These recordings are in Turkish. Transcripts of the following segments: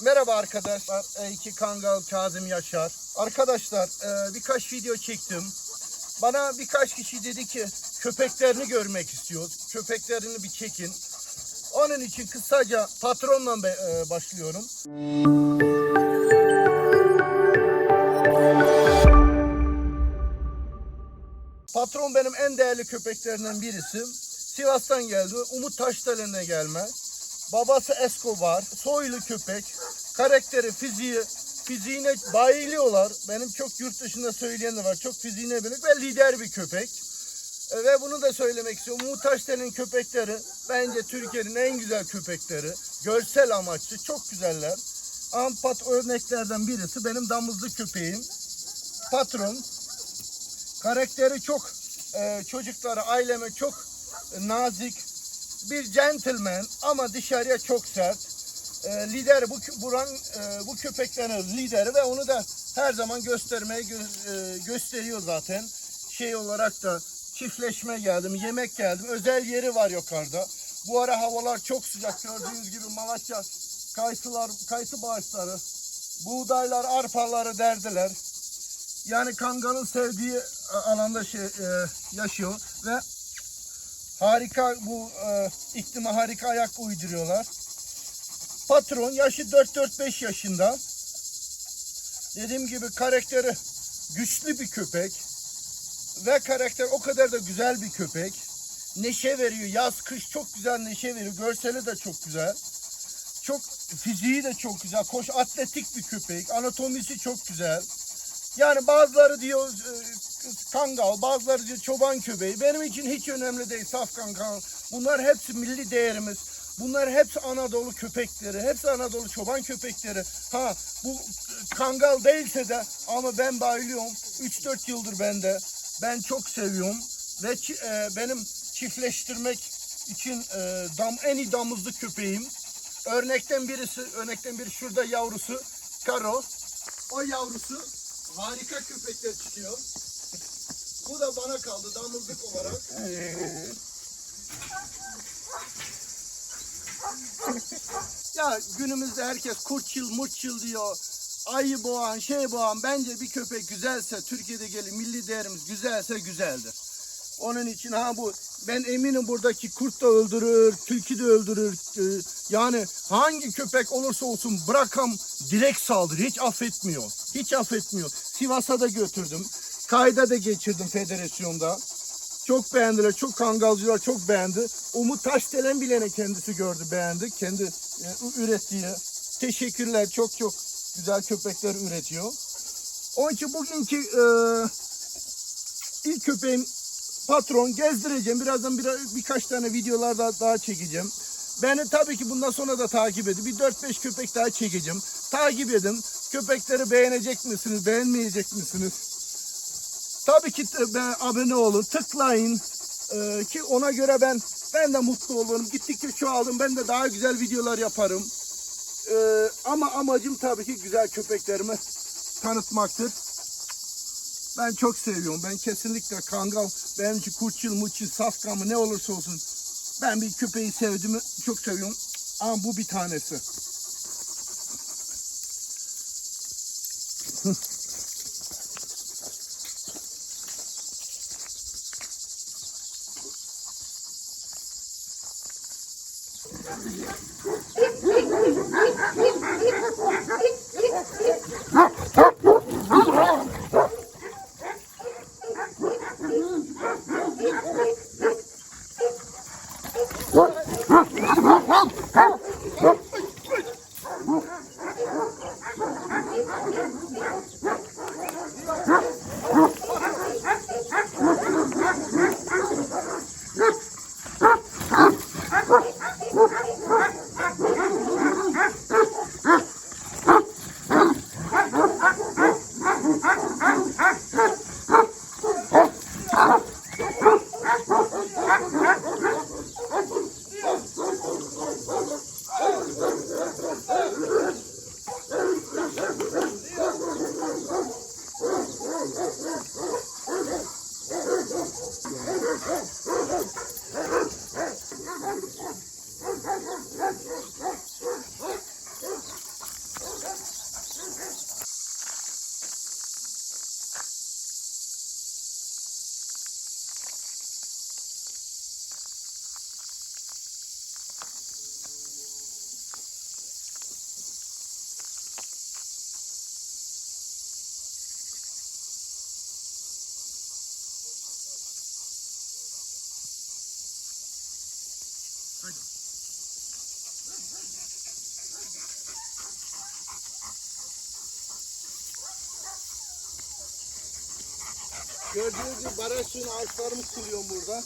Merhaba arkadaşlar. E, iki Kangal Kazım Yaşar. Arkadaşlar e, birkaç video çektim. Bana birkaç kişi dedi ki köpeklerini görmek istiyoruz. Köpeklerini bir çekin. Onun için kısaca patronla be- e, başlıyorum. Patron benim en değerli köpeklerinden birisi. Sivas'tan geldi. Umut Taşdelen'e gelme. Babası Escobar. Soylu köpek. Karakteri, fiziği, fiziğine bayılıyorlar. Benim çok yurt dışında söyleyen de var. Çok fiziğine bilik ve lider bir köpek. E, Ve bunu da söylemek istiyorum. Umut Taşdelen'in köpekleri bence Türkiye'nin en güzel köpekleri. Görsel amaçlı. Çok güzeller. Ampat örneklerden birisi benim damızlı köpeğim. Patron. Karakteri çok e, çocuklara, aileme çok nazik. Bir gentleman ama dışarıya çok sert. E, lider bu buran e, bu köpeklerin lideri ve onu da her zaman göstermeye gö- e, gösteriyor zaten. Şey olarak da çiftleşme geldim, yemek geldim. Özel yeri var yukarıda. Bu ara havalar çok sıcak. Gördüğünüz gibi Malatya kayısılar, kayısı bağışları, buğdaylar, arpaları derdiler. Yani Kangal'ın sevdiği alanda şey, e, yaşıyor ve harika bu e, iklime harika ayak uyduruyorlar. Patron yaşı 4-4-5 yaşında. Dediğim gibi karakteri güçlü bir köpek. Ve karakter o kadar da güzel bir köpek. Neşe veriyor. Yaz kış çok güzel neşe veriyor. Görseli de çok güzel. Çok fiziği de çok güzel. Koş atletik bir köpek. Anatomisi çok güzel. Yani bazıları diyor e, kangal, bazıları diyor çoban köpeği. Benim için hiç önemli değil saf kangal. Bunlar hepsi milli değerimiz. Bunlar hepsi Anadolu köpekleri. Hepsi Anadolu çoban köpekleri. Ha bu kangal değilse de ama ben bayılıyorum. 3-4 yıldır bende. Ben çok seviyorum. Ve e, benim çiftleştirmek için e, dam, en iyi damızlı köpeğim. Örnekten birisi, örnekten biri şurada yavrusu. Karo. O yavrusu harika köpekler çıkıyor. Bu da bana kaldı damızlık olarak. ya günümüzde herkes kurtçıl murtçıl diyor. Ayı boğan, şey boğan. Bence bir köpek güzelse, Türkiye'de gelin milli değerimiz güzelse güzeldir. Onun için ha bu ben eminim buradaki kurt da öldürür, tilki de öldürür. Ee, Yani hangi köpek olursa olsun bırakam direkt saldırı. Hiç affetmiyor. Hiç affetmiyor. Sivas'a da götürdüm. Kayda da geçirdim federasyonda. Çok beğendiler. Çok kangalcılar çok beğendi. Umut Taşdelen bilene kendisi gördü beğendi. Kendi e, ürettiği. Teşekkürler. Çok çok güzel köpekler üretiyor. Onun için bugünkü e, ilk köpeğim patron gezdireceğim. Birazdan bir, birkaç tane videolar daha, daha çekeceğim. Beni tabii ki bundan sonra da takip edin. Bir 4-5 köpek daha çekeceğim. Takip edin. Köpekleri beğenecek misiniz, beğenmeyecek misiniz? Tabii ki ben abone olun, tıklayın. Ee, ki ona göre ben ben de mutlu olurum. Gittikçe çoğaldım. Ben de daha güzel videolar yaparım. Ee, ama amacım tabii ki güzel köpeklerimi tanıtmaktır. Ben çok seviyorum. Ben kesinlikle kangal, benim için kurçil, muçil, safkan mı ne olursa olsun. Ben bir köpeği sevdiğimi çok seviyorum. Ama bu bir tanesi. What? Gördüğünüz gibi baraj suyunu ağaçlarımı suluyorum burada.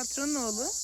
Patronun oğlu.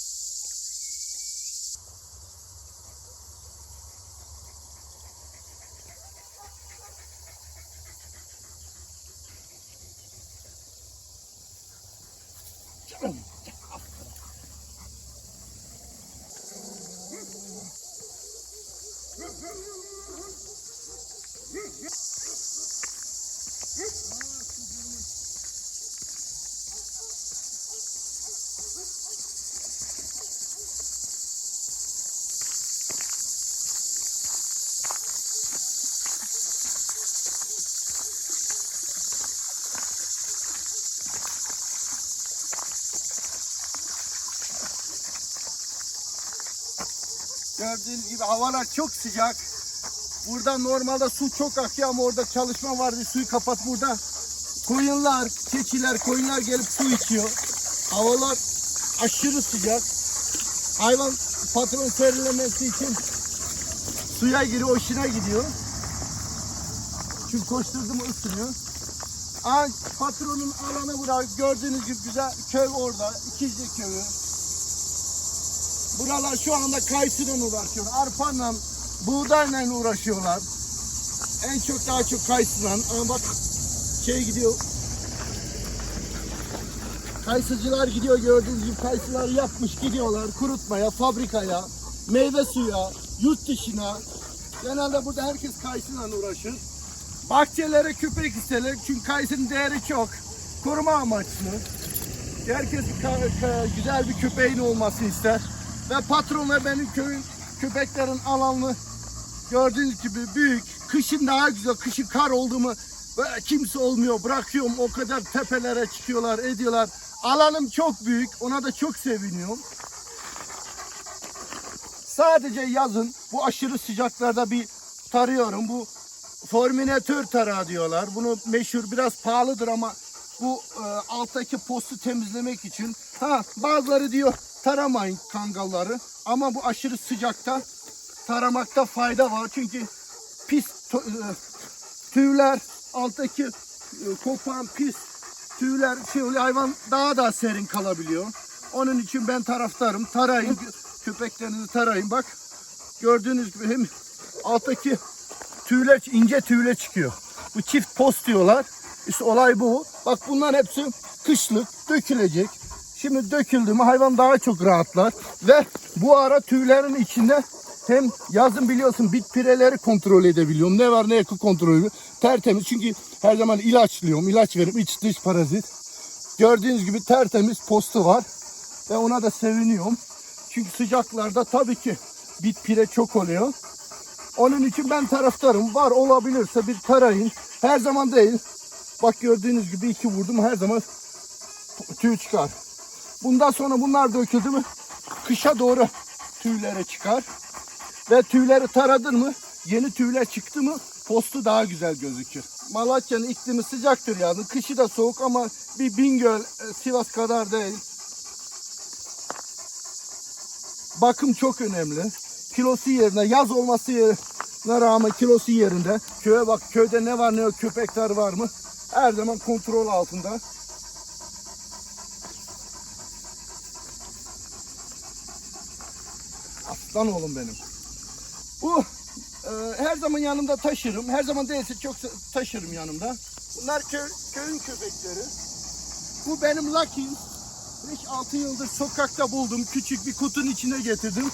Gördüğünüz gibi havalar çok sıcak. Burada normalde su çok akıyor ama orada çalışma vardı. Suyu kapat burada. Koyunlar, keçiler, koyunlar gelip su içiyor. Havalar aşırı sıcak. Hayvan patron serinlemesi için suya giriyor, hoşuna gidiyor. Çünkü koşturdu mu ısınıyor. Aa, patronun alanı bırak. Gördüğünüz gibi güzel köy orada. İkizli köyü. Buralar şu anda kayısıyla uğraşıyor. Arpanla, buğdayla uğraşıyorlar. En çok daha çok kayısıyla. Ama bak şey gidiyor. Kayısıcılar gidiyor gördüğünüz gibi kayısılar yapmış gidiyorlar kurutmaya, fabrikaya, meyve suya, yurt dışına. Genelde burada herkes kayısıyla uğraşır. Bahçelere köpek isterler çünkü kayısının değeri çok. Koruma amaçlı. Herkes güzel bir köpeğin olmasını ister. Ve patron ve benim köyün köpeklerin alanlı gördüğünüz gibi büyük. Kışın daha güzel. Kışın kar oldu mu böyle kimse olmuyor. Bırakıyorum o kadar tepelere çıkıyorlar ediyorlar. Alanım çok büyük. Ona da çok seviniyorum. Sadece yazın bu aşırı sıcaklarda bir tarıyorum. Bu Forminatör tarağı diyorlar. Bunu meşhur biraz pahalıdır ama bu e, alttaki postu temizlemek için. Ha bazıları diyor taramayın kangalları ama bu aşırı sıcakta taramakta fayda var. Çünkü pis e, tüyler alttaki e, kopan pis tüyler şey hayvan daha da serin kalabiliyor. Onun için ben taraftarım. Tarayın kö- köpeklerinizi tarayın. Bak gördüğünüz gibi hem alttaki tüyler ince tüyler çıkıyor. Bu çift post diyorlar. İşte olay bu. Bak bunlar hepsi kışlık dökülecek. Şimdi döküldü mü hayvan daha çok rahatlar. Ve bu ara tüylerin içinde hem yazın biliyorsun bit pireleri kontrol edebiliyorum. Ne var ne yok kontrol ediyorum. Tertemiz çünkü her zaman ilaçlıyorum. ilaç veririm iç dış parazit. Gördüğünüz gibi tertemiz postu var. Ve ona da seviniyorum. Çünkü sıcaklarda tabii ki bit pire çok oluyor. Onun için ben taraftarım. Var olabilirse bir tarayın. Her zaman değil. Bak gördüğünüz gibi iki vurdum her zaman tüy çıkar. Bundan sonra bunlar döküldü mü kışa doğru tüylere çıkar. Ve tüyleri taradın mı yeni tüyler çıktı mı postu daha güzel gözükür. Malatya'nın iklimi sıcaktır yani. Kışı da soğuk ama bir Bingöl, e, Sivas kadar değil. Bakım çok önemli. Kilosu yerine, yaz olmasına rağmen kilosu yerinde. Köye bak, köyde ne var ne yok, köpekler var mı? Her zaman kontrol altında. Aslan oğlum benim. Bu e, her zaman yanımda taşırım. Her zaman değilse çok taşırım yanımda. Bunlar köy, köyün köpekleri. Bu benim Lucky. 5-6 yıldır sokakta buldum. Küçük bir kutunun içine getirdim.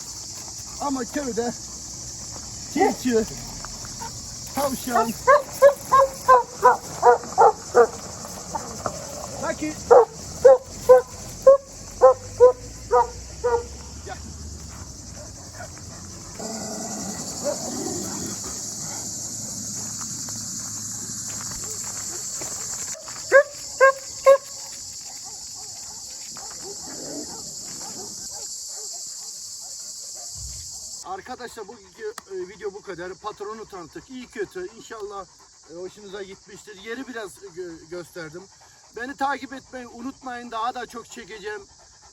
Ama köyde tilki, tavşan, Lucky. Gel. Arkadaşlar bugünkü e, video bu kadar. Patronu tanıttık. İyi kötü. İnşallah e, hoşunuza gitmiştir. Yeri biraz gö- gösterdim. Beni takip etmeyi unutmayın. Daha da çok çekeceğim.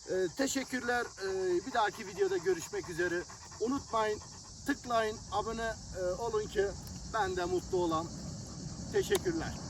E, teşekkürler. E, bir dahaki videoda görüşmek üzere. Unutmayın. Tıklayın. Abone e, olun ki ben de mutlu olam. Teşekkürler.